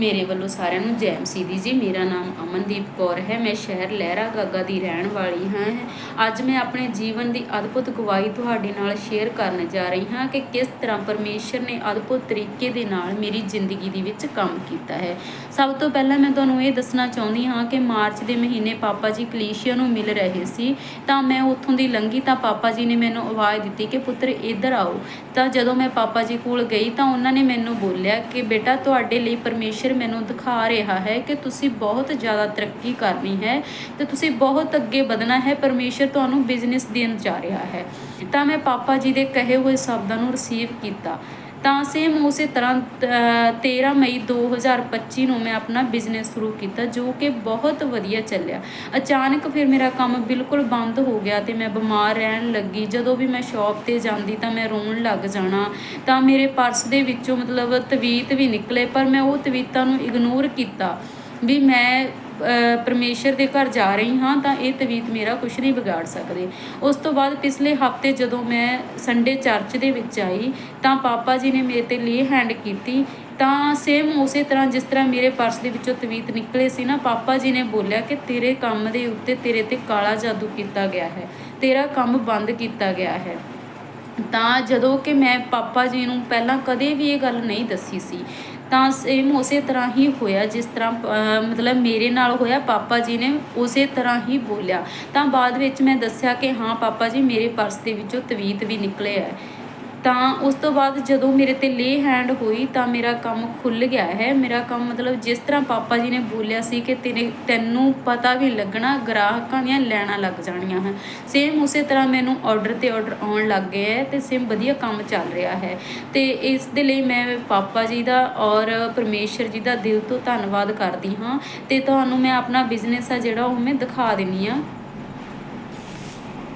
ਮੇਰੇ ਵੱਲੋਂ ਸਾਰਿਆਂ ਨੂੰ ਜੈ ਮਸੀਹ ਜੀ। ਮੇਰਾ ਨਾਮ ਅਮਨਦੀਪ ਕੌਰ ਹੈ। ਮੈਂ ਸ਼ਹਿਰ ਲਹਿਰਾ ਗਾਗਾ ਦੀ ਰਹਿਣ ਵਾਲੀ ਹਾਂ। ਅੱਜ ਮੈਂ ਆਪਣੇ ਜੀਵਨ ਦੀ ਅਦਭੁਤ ਗਵਾਹੀ ਤੁਹਾਡੇ ਨਾਲ ਸ਼ੇਅਰ ਕਰਨ ਜਾ ਰਹੀ ਹਾਂ ਕਿ ਕਿਸ ਤਰ੍ਹਾਂ ਪਰਮੇਸ਼ਰ ਨੇ ਅਦਭੁਤ ਤਰੀਕੇ ਦੇ ਨਾਲ ਮੇਰੀ ਜ਼ਿੰਦਗੀ ਦੇ ਵਿੱਚ ਕੰਮ ਕੀਤਾ ਹੈ। ਸਭ ਤੋਂ ਪਹਿਲਾਂ ਮੈਂ ਤੁਹਾਨੂੰ ਇਹ ਦੱਸਣਾ ਚਾਹੁੰਦੀ ਹਾਂ ਕਿ ਮਾਰਚ ਦੇ ਮਹੀਨੇ ਪਾਪਾ ਜੀ ਕਲੀਸ਼ੀਆ ਨੂੰ ਮਿਲ ਰਹੇ ਸੀ। ਤਾਂ ਮੈਂ ਉੱਥੋਂ ਦੀ ਲੰਘੀ ਤਾਂ ਪਾਪਾ ਜੀ ਨੇ ਮੈਨੂੰ ਆਵਾਜ਼ ਦਿੱਤੀ ਕਿ, ਪੁੱਤਰ, ਇੱਧਰ ਆਓ। ਤਾਂ ਜਦੋਂ ਮੈਂ ਪਾਪਾ ਜੀ ਕੋਲ ਗਈ ਤਾਂ ਉਹਨਾਂ ਨੇ ਮੈਨੂੰ ਬੋਲਿਆ ਕਿ, ਬੇਟਾ, ਤੁਹਾਡੇ ਲਈ ਪਰਮੇਸ਼ਰ ਮੈਨੂੰ ਦਿਖਾ ਰਿਹਾ ਹੈ ਕਿ ਤੁਸੀਂ ਬਹੁਤ ਜ਼ਿਆਦਾ ਤਰੱਕੀ ਕਰਨੀ ਹੈ ਤੇ ਤੁਸੀਂ ਬਹੁਤ ਅੱਗੇ ਵਧਣਾ ਹੈ। ਪਰਮੇਸ਼ਰ ਤੁਹਾਨੂੰ ਬਿਜ਼ਨਸ ਦੇਣ ਜਾ ਰਿਹਾ ਹੈ। ਤਾਂ ਮੈਂ ਪਾਪਾ ਜੀ ਦੇ ਕਹੇ ਹੋਏ ਸ਼ਬਦਾਂ ਨੂੰ ਰਿਸੀਵ ਕੀਤਾ। ਤਾਂ ਸੇਮ ਉਸੇ ਤਰ੍ਹਾਂ ਅ, 13 ਮਈ 2025 ਨੂੰ ਮੈਂ ਆਪਣਾ ਬਿਜ਼ਨਸ ਸ਼ੁਰੂ ਕੀਤਾ ਜੋ ਕਿ ਬਹੁਤ ਵਧੀਆ ਚੱਲਿਆ। ਅਚਾਨਕ ਫਿਰ ਮੇਰਾ ਕੰਮ ਬਿਲਕੁਲ ਬੰਦ ਹੋ ਗਿਆ ਤੇ ਮੈਂ ਬਿਮਾਰ ਰਹਿਣ ਲੱਗੀ। ਜਦੋਂ ਵੀ ਮੈਂ ਸ਼ਾਪ ਤੇ ਜਾਂਦੀ ਤਾਂ ਮੈਂ ਰੋਣ ਲੱਗ ਜਾਣਾ। ਤਾਂ ਮੇਰੇ ਪਰਸ ਦੇ ਵਿੱਚੋਂ ਮਤਲਬ ਤਵੀਤ ਵੀ ਨਿਕਲੇ ਪਰ ਮੈਂ ਉਹ ਤਵੀਤਾਂ ਨੂੰ ਇਗਨੋਰ ਕੀਤਾ ਵੀ ਮੈਂ ਪਰਮੇਸ਼ਰ ਦੇ ਘਰ ਜਾ ਰਹੀ ਹਾਂ ਤਾਂ ਇਹ ਤਵੀਤ ਮੇਰਾ ਕੁਝ ਨਹੀਂ ਵਿਗਾੜ ਸਕਦੇ। ਉਸ ਤੋਂ ਬਾਅਦ ਪਿਛਲੇ ਹਫ਼ਤੇ ਜਦੋਂ ਮੈਂ ਸੰਡੇ ਚਰਚ ਦੇ ਵਿੱਚ ਆਈ ਤਾਂ ਪਾਪਾ ਜੀ ਨੇ ਮੇਰੇ ਤੇ ਲੇ ਹੈਂਡ ਕੀਤੀ ਤਾਂ ਸੇਮ ਉਸੇ ਤਰ੍ਹਾਂ ਜਿਸ ਤਰ੍ਹਾਂ ਮੇਰੇ ਪਰਸ ਦੇ ਵਿੱਚੋਂ ਤਵੀਤ ਨਿਕਲੇ ਸੀ ਨਾ, ਪਾਪਾ ਜੀ ਨੇ ਬੋਲਿਆ ਕਿ ਤੇਰੇ ਕੰਮ ਦੇ ਉੱਤੇ ਤੇਰੇ ਤੇ ਕਾਲਾ ਜਾਦੂ ਕੀਤਾ ਗਿਆ ਹੈ, ਤੇਰਾ ਕੰਮ ਬੰਦ ਕੀਤਾ ਗਿਆ ਹੈ। ਤਾਂ ਜਦੋਂ ਕਿ ਮੈਂ ਪਾਪਾ ਜੀ ਨੂੰ ਪਹਿਲਾਂ ਕਦੇ ਵੀ ਇਹ ਗੱਲ ਨਹੀਂ ਦੱਸੀ ਸੀ ਤਾਂ ਸੇਮ ਉਸੇ ਤਰ੍ਹਾਂ ਹੀ ਹੋਇਆ, ਜਿਸ ਤਰ੍ਹਾਂ ਮਤਲਬ ਮੇਰੇ ਨਾਲ ਹੋਇਆ, ਪਾਪਾ ਜੀ ਨੇ ਉਸੇ ਤਰ੍ਹਾਂ ਹੀ ਬੋਲਿਆ। ਤਾਂ ਬਾਅਦ ਵਿੱਚ ਮੈਂ ਦੱਸਿਆ ਕਿ ਹਾਂ, ਪਾਪਾ ਜੀ, ਮੇਰੇ ਪਰਸ ਦੇ ਵਿੱਚੋਂ ਤਵੀਤ ਵੀ ਨਿਕਲੇ ਹੈ ਤਾਂ ਉਸ ਤੋਂ ਬਾਅਦ ਜਦੋਂ ਮੇਰੇ ਤੇ ਲੇ ਹੈਂਡ ਹੋਈ ਤਾਂ ਮੇਰਾ ਕੰਮ ਖੁੱਲ ਗਿਆ ਹੈ। ਮੇਰਾ ਕੰਮ ਮਤਲਬ ਜਿਸ ਤਰ੍ਹਾਂ ਪਾਪਾ ਜੀ ਨੇ ਬੋਲਿਆ ਸੀ ਕਿ ਤੇਰੇ ਤੈਨੂੰ ਪਤਾ ਵੀ ਲੱਗਣਾ, ਗ੍ਰਾਹਕਾਂ ਦੀਆਂ ਲੈਣਾ ਲੱਗ ਜਾਣੀਆਂ ਹਨ। ਸੇਮ ਉਸੇ ਤਰ੍ਹਾਂ ਮੈਨੂੰ ਆਰਡਰ ਤੇ ਆਰਡਰ ਆਉਣ ਲੱਗ ਗਏ ਹੈ ਤੇ ਸੇਮ ਵਧੀਆ ਕੰਮ ਚੱਲ ਰਿਹਾ ਹੈ। ਤੇ ਇਸ ਦੇ ਲਈ ਮੈਂ ਪਾਪਾ ਜੀ ਦਾ ਔਰ ਪਰਮੇਸ਼ਰ ਜੀ ਦਾ ਦਿਲ ਤੋਂ ਧੰਨਵਾਦ ਕਰਦੀ ਹਾਂ ਤੇ ਤੁਹਾਨੂੰ ਮੈਂ ਆਪਣਾ ਬਿਜ਼ਨਸ ਆ ਜਿਹੜਾ ਉਹ ਮੈਂ ਦਿਖਾ ਦਿੰਨੀ ਆ